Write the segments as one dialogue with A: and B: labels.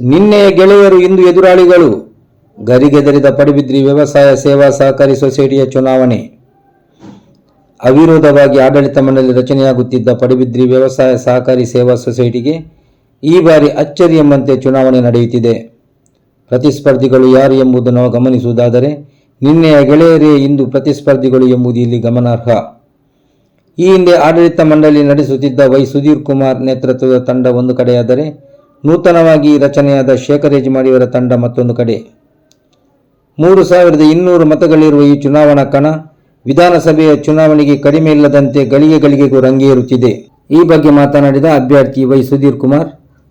A: ನಿನ್ನೆಯ ಗೆಳೆಯರು ಇಂದು ಎದುರಾಳಿಗಳು. ಗರಿಗೆದರಿದ ಪಡಿಬಿದ್ರಿ ವ್ಯವಸಾಯ ಸೇವಾ ಸಹಕಾರಿ ಸೊಸೈಟಿಯ ಚುನಾವಣೆ. ಅವಿರೋಧವಾಗಿ ಆಡಳಿತ ಮಂಡಳಿ ರಚನೆಯಾಗುತ್ತಿದ್ದ ಪಡಿಬಿದ್ರಿ ವ್ಯವಸಾಯ ಸಹಕಾರಿ ಸೇವಾ ಸೊಸೈಟಿಗೆ ಈ ಬಾರಿ ಅಚ್ಚರಿ ಎಂಬಂತೆ ಚುನಾವಣೆ ನಡೆಯುತ್ತಿದೆ. ಪ್ರತಿಸ್ಪರ್ಧಿಗಳು ಯಾರು ಎಂಬುದನ್ನು ಗಮನಿಸುವುದಾದರೆ, ನಿನ್ನೆಯ ಗೆಳೆಯರೇ ಇಂದು ಪ್ರತಿಸ್ಪರ್ಧಿಗಳು ಎಂಬುದು ಇಲ್ಲಿ ಗಮನಾರ್ಹ. ಈ ಹಿಂದೆ ಆಡಳಿತ ಮಂಡಳಿ ನಡೆಸುತ್ತಿದ್ದ ವೈ ಸುಧೀರ್ ಕುಮಾರ್ ನೇತೃತ್ವದ ತಂಡ ಒಂದು ಕಡೆಯಾದರೆ ನೂತನವಾಗಿ ರಚನೆಯಾದ ಶೇಖರ್ ಯಜಮಾಡಿಯವರ ತಂಡ ಮತ್ತೊಂದು ಕಡೆ. ಮೂರು ಸಾವಿರದ ಇನ್ನೂರು ಮತಗಳಿರುವ ಈ ಚುನಾವಣಾ ಕಣ ವಿಧಾನಸಭೆಯ ಚುನಾವಣೆಗೆ ಕಡಿಮೆ ಇಲ್ಲದಂತೆ ಗಳಿಗೆ ಗಳಿಗೆಗೂ ರಂಗೇರುತ್ತಿದೆ. ಈ ಬಗ್ಗೆ ಮಾತನಾಡಿದ ಅಭ್ಯರ್ಥಿ ವೈ ಸುಧೀರ್ ಕುಮಾರ್,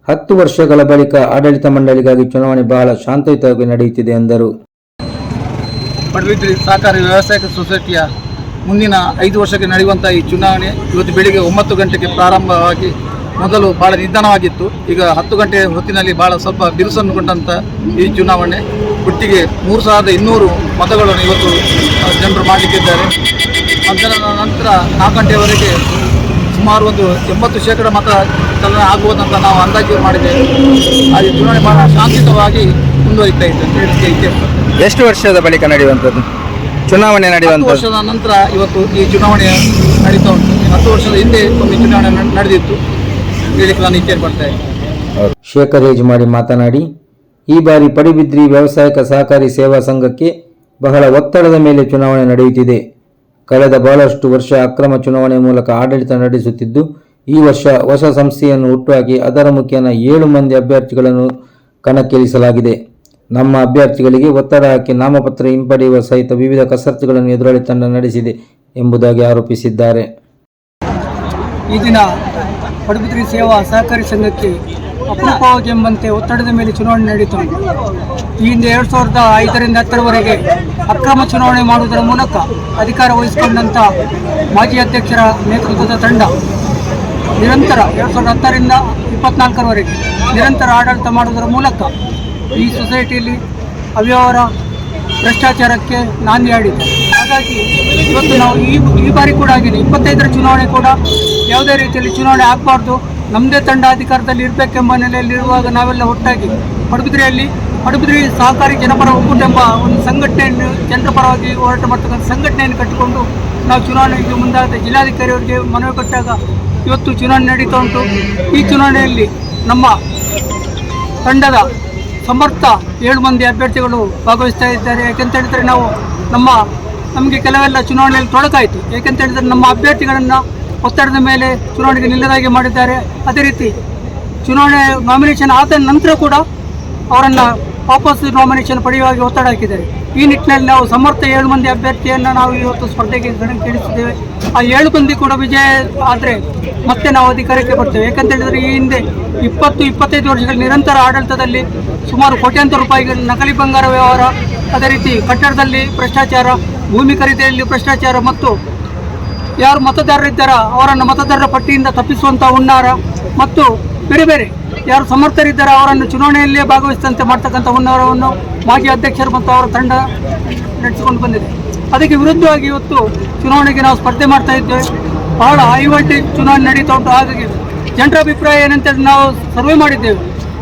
A: ಹತ್ತು ವರ್ಷಗಳ ಬಳಿಕ ಆಡಳಿತ ಮಂಡಳಿಗಾಗಿ ಚುನಾವಣೆ ಬಹಳ ಶಾಂತಯುತವಾಗಿ ನಡೆಯುತ್ತಿದೆ ಎಂದರು.
B: ಪಡುಬಿದ್ರಿ ಸಹಕಾರಿ ವ್ಯವಸಾಯಿಕ ಸೊಸೈಟಿಯ ಮುಂದಿನ ಐದು ವರ್ಷಕ್ಕೆ ನಡೆಯುವಂತಹ ಈ ಚುನಾವಣೆ ಇವತ್ತು ಬೆಳಿಗ್ಗೆ ಒಂಬತ್ತು ಗಂಟೆಗೆ ಪ್ರಾರಂಭವಾಗಿ ಮೊದಲು ಭಾಳ ನಿಧಾನವಾಗಿತ್ತು. ಈಗ ಹತ್ತು ಗಂಟೆ ಹೊತ್ತಿನಲ್ಲಿ ಭಾಳ ಸ್ವಲ್ಪ ಬಿರುಸನ್ನು ಕೊಂಡಂಥ ಈ ಚುನಾವಣೆ. ಒಟ್ಟಿಗೆ ಮೂರು ಸಾವಿರದ ಇನ್ನೂರು ಮತಗಳನ್ನು ಇವತ್ತು ಜನರು ಮಾಡಲಿಕ್ಕಿದ್ದಾರೆ. ಅದರ ನಂತರ ನಾಲ್ಕು ಗಂಟೆಯವರೆಗೆ ಸುಮಾರು ಒಂದು ಎಂಬತ್ತು ಶೇಕಡ ಮತ ಚಲನೆ ಆಗುವುದಂತ ನಾವು ಅಂದಾಜು ಮಾಡಿದ್ದೇವೆ. ಅಲ್ಲಿ ಚುನಾವಣೆ ಬಹಳ ಶಾಂತಿಯುತವಾಗಿ ಮುಂದುವರಿತಾ ಇದೆ ಅಂತ
A: ಎಷ್ಟು ವರ್ಷದ ಬಳಿಕ ನಡೆಯುವಂಥದ್ದು? ಚುನಾವಣೆ
B: ನಡೆಯುವಂಥ ವರ್ಷದ ನಂತರ ಇವತ್ತು ಈ ಚುನಾವಣೆ ನಡೀತಾ ಉಂಟು. ಹತ್ತು ವರ್ಷದ ಹಿಂದೆ ಒಮ್ಮೆ ಚುನಾವಣೆ ನಡ್- ನಡೆದಿತ್ತು.
A: ಶೇಖರ್ ಯಜಮಾಡಿ ಮಾತನಾಡಿ, ಈ ಬಾರಿ ಪಡಿಬಿದ್ರಿ ವ್ಯಾವಸಾಯಿಕ ಸಹಕಾರಿ ಸೇವಾ ಸಂಘಕ್ಕೆ ಬಹಳ ಒತ್ತಡದ ಮೇಲೆ ಚುನಾವಣೆ ನಡೆಯುತ್ತಿದೆ. ಕಳೆದ ಬಹಳಷ್ಟು ವರ್ಷ ಅಕ್ರಮ ಚುನಾವಣೆ ಮೂಲಕ ಆಡಳಿತ ನಡೆಸುತ್ತಿದ್ದು, ಈ ವರ್ಷ ಹೊಸ ಸಂಸ್ಥೆಯನ್ನು ಹುಟ್ಟುಹಾಕಿ ಅದರ ಮುಖೇನ ಏಳು ಮಂದಿ ಅಭ್ಯರ್ಥಿಗಳನ್ನು ಕಣಕ್ಕಿಳಿಸಲಾಗಿದೆ. ನಮ್ಮ ಅಭ್ಯರ್ಥಿಗಳಿಗೆ ಒತ್ತಡ ಹಾಕಿ ನಾಮಪತ್ರ ಹಿಂಪಡೆಯುವ ಸಹಿತ ವಿವಿಧ ಕಸರತ್ತುಗಳನ್ನು ಎದುರಾಳಿ ತಂಡ ನಡೆಸಿದೆ ಎಂಬುದಾಗಿ ಆರೋಪಿಸಿದ್ದಾರೆ.
C: ಈ ದಿನ ಪಡುಬಿದ್ರಿ ಸೇವಾ ಸಹಕಾರಿ ಸಂಘಕ್ಕೆ ಅಪರೂಪವಾಗಿ ಎಂಬಂತೆ ಒತ್ತಡದ ಮೇಲೆ ಚುನಾವಣೆ ನಡೀತು. ಈ ಹಿಂದೆ ಎರಡು ಸಾವಿರದ ಐದರಿಂದ ಹತ್ತರವರೆಗೆ ಅಕ್ರಮ ಚುನಾವಣೆ ಮಾಡುವುದರ ಮೂಲಕ ಅಧಿಕಾರ ವಹಿಸಿಕೊಂಡಂಥ ಮಾಜಿ ಅಧ್ಯಕ್ಷರ ನೇತೃತ್ವದ ತಂಡ ನಿರಂತರ ಎರಡು ಸಾವಿರದ ಹತ್ತರಿಂದ ಇಪ್ಪತ್ನಾಲ್ಕರವರೆಗೆ ನಿರಂತರ ಆಡಳಿತ ಮಾಡುವುದರ ಮೂಲಕ ಈ ಸೊಸೈಟಿಯಲ್ಲಿ ಅವ್ಯವಹಾರ, ಭ್ರಷ್ಟಾಚಾರಕ್ಕೆ ನಾಂದಿ ಆಡಿದೆ ಹಾಗಾಗಿ ಇವತ್ತು ನಾವು ಈ ಈ ಬಾರಿ ಕೂಡ ಆಗಿದೆ ಇಪ್ಪತ್ತೈದರ ಚುನಾವಣೆ ಕೂಡ ಯಾವುದೇ ರೀತಿಯಲ್ಲಿ ಚುನಾವಣೆ ಆಗಬಾರ್ದು. ನಮ್ಮದೇ ತಂಡ ಅಧಿಕಾರದಲ್ಲಿ ಇರಬೇಕೆಂಬ ನೆಲೆಯಲ್ಲಿರುವಾಗ ನಾವೆಲ್ಲ ಒಟ್ಟಾಗಿ ಪಡುಬಿದ್ರೆಯಲ್ಲಿ ಪಡುಬಿದ್ರಿ ಸಹಕಾರಿ ಜನಪರ ಒಕ್ಕೂಟ ಎಂಬ ಒಂದು ಸಂಘಟನೆಯನ್ನು ಜನರ ಪರವಾಗಿ ಹೋರಾಟ ಮಾಡ್ತಕ್ಕಂಥ ಸಂಘಟನೆಯನ್ನು ಕಟ್ಟಿಕೊಂಡು ನಾವು ಚುನಾವಣೆಗೆ ಮುಂದಾದ ಜಿಲ್ಲಾಧಿಕಾರಿಯವರಿಗೆ ಮನವಿ ಕೊಟ್ಟಾಗ ಇವತ್ತು ಚುನಾವಣೆ ನಡೀತಾ ಉಂಟು. ಈ ಚುನಾವಣೆಯಲ್ಲಿ ನಮ್ಮ ತಂಡದ ಸಮರ್ಥ ಏಳು ಮಂದಿ ಅಭ್ಯರ್ಥಿಗಳು ಭಾಗವಹಿಸ್ತಾ ಇದ್ದಾರೆ. ಯಾಕೆಂತ ಹೇಳಿದರೆ ನಾವು ನಮ್ಮ ನಮಗೆ ಕೆಲವೆಲ್ಲ ಚುನಾವಣೆಯಲ್ಲಿ ತೊಡಕಾಯಿತು. ಏಕೆಂತ ಹೇಳಿದರೆ ನಮ್ಮ ಅಭ್ಯರ್ಥಿಗಳನ್ನು ಒತ್ತಡದ ಮೇಲೆ ಚುನಾವಣೆಗೆ ನಿಲ್ಲದಾಗಿ ಮಾಡಿದ್ದಾರೆ. ಅದೇ ರೀತಿ ಚುನಾವಣೆ ನಾಮಿನೇಷನ್ ಆದ ನಂತರ ಕೂಡ ಅವರನ್ನು ವಾಪಸ್ ನಾಮಿನೇಷನ್ ಪಡೆಯುವಾಗಿ ಒತ್ತಡ ಹಾಕಿದ್ದಾರೆ. ಈ ನಿಟ್ಟಿನಲ್ಲಿ ನಾವು ಸಮರ್ಥ ಏಳು ಮಂದಿ ಅಭ್ಯರ್ಥಿಯನ್ನು ನಾವು ಇವತ್ತು ಸ್ಪರ್ಧೆಗೆ ಕೇಳಿಸಿದ್ದೇವೆ ಆ ಏಳು ಮಂದಿ ಕೂಡ ವಿಜಯ ಆದರೆ ಮತ್ತೆ ನಾವು ಅಧಿಕಾರಕ್ಕೆ ಬರ್ತೇವೆ. ಯಾಕಂತ ಹೇಳಿದರೆ ಈ ಹಿಂದೆ ಇಪ್ಪತ್ತು, ಇಪ್ಪತ್ತೈದು ವರ್ಷಗಳ ನಿರಂತರ ಆಡಳಿತದಲ್ಲಿ ಸುಮಾರು ಕೋಟ್ಯಾಂತರ ರೂಪಾಯಿಗಳ ನಕಲಿ ಬಂಗಾರ ವ್ಯವಹಾರ, ಅದೇ ರೀತಿ ಕಟ್ಟಡದಲ್ಲಿ ಭ್ರಷ್ಟಾಚಾರ ಭೂಮಿ ಖರೀದಿಯಲ್ಲಿ ಭ್ರಷ್ಟಾಚಾರ ಮತ್ತು ಯಾರು ಮತದಾರರಿದ್ದಾರ ಅವರನ್ನು ಮತದಾರರ ಪಟ್ಟಿಯಿಂದ ತಪ್ಪಿಸುವಂಥ ಹುನ್ನಾರ ಮತ್ತು ಬೇರೆ ಬೇರೆ ಯಾರು ಸಮರ್ಥರಿದ್ದಾರೆ ಅವರನ್ನು ಚುನಾವಣೆಯಲ್ಲೇ ಭಾಗವಹಿಸಿದಂತೆ ಮಾಡ್ತಕ್ಕಂಥ ಹುನ್ನಾರವನ್ನು ಮಾಜಿ ಅಧ್ಯಕ್ಷರು ಮತ್ತು ಅವರ ತಂಡ ನಡೆಸಿಕೊಂಡು ಬಂದಿದೆ. ಅದಕ್ಕೆ ವಿರುದ್ಧವಾಗಿ ಇವತ್ತು ಚುನಾವಣೆಗೆ ನಾವು ಸ್ಪರ್ಧೆ ಮಾಡ್ತಾ ಇದ್ದೇವೆ. ಬಹಳ ಹೈ ಚುನಾವಣೆ ನಡೀತಾ ಉಂಟು. ಹಾಗಾಗಿ ಜನರ ಅಭಿಪ್ರಾಯ ಏನಂತೇಳಿ ನಾವು ಸರ್ವೆ ಮಾಡಿದ್ದೇವೆ.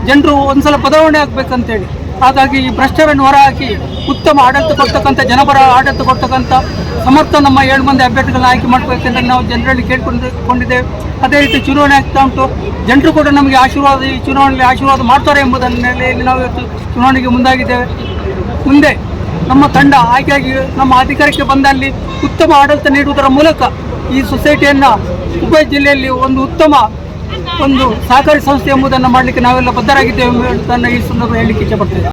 C: ಜನರು ಒಂದ್ಸಲ ಬದಲಾವಣೆ ಆಗಬೇಕಂತೇಳಿ. ಹಾಗಾಗಿ ಈ ಭ್ರಷ್ಟರನ್ನು ಹೊರಹಾಕಿ ಉತ್ತಮ ಆಡಳಿತ ಕೊಡ್ತಕ್ಕಂಥ, ಜನಪರ ಆಡಳಿತ ಕೊಡ್ತಕ್ಕಂಥ ಸಮರ್ಥ ನಮ್ಮ ಏಳು ಮಂದಿ ಅಭ್ಯರ್ಥಿಗಳನ್ನ ಆಯ್ಕೆ ಮಾಡಬೇಕೆಂದ್ರೆ ನಾವು ಜನರಲ್ಲಿ ಕೇಳ್ಕೊಂಡು ಕೊಂಡಿದ್ದೇವೆ ಅದೇ ರೀತಿ ಚುನಾವಣೆ ಆಗ್ತಾ ಉಂಟು. ಜನರು ಕೂಡ ನಮಗೆ ಆಶೀರ್ವಾದ, ಈ ಚುನಾವಣೆಯಲ್ಲಿ ಆಶೀರ್ವಾದ ಮಾಡ್ತಾರೆ ಎಂಬುದನ್ನ ನೆಲೆಯಲ್ಲಿ ನಾವು ಇವತ್ತು ಚುನಾವಣೆಗೆ ಮುಂದಾಗಿದ್ದೇವೆ. ಮುಂದೆ ನಮ್ಮ ತಂಡ ಆಯ್ಕೆಯಾಗಿ ನಮ್ಮ ಅಧಿಕಾರಕ್ಕೆ ಬಂದಲ್ಲಿ ಉತ್ತಮ ಆಡಳಿತ ನೀಡುವುದರ ಮೂಲಕ ಈ ಸೊಸೈಟಿಯನ್ನು ಉಭಯ ಜಿಲ್ಲೆಯಲ್ಲಿ ಒಂದು ಉತ್ತಮ ಒಂದು ಸಹಕಾರಿ ಸಂಸ್ಥೆ ಎಂಬುದನ್ನು ಮಾಡಲಿಕ್ಕೆ ನಾವೆಲ್ಲ ಬದ್ಧರಾಗಿದ್ದೇವೆ ಎಂಬುದನ್ನು ಈ ಸಂದರ್ಭ ಹೇಳಲಿಕ್ಕೆ ಇಚ್ಛೆಪಡ್ತೇವೆ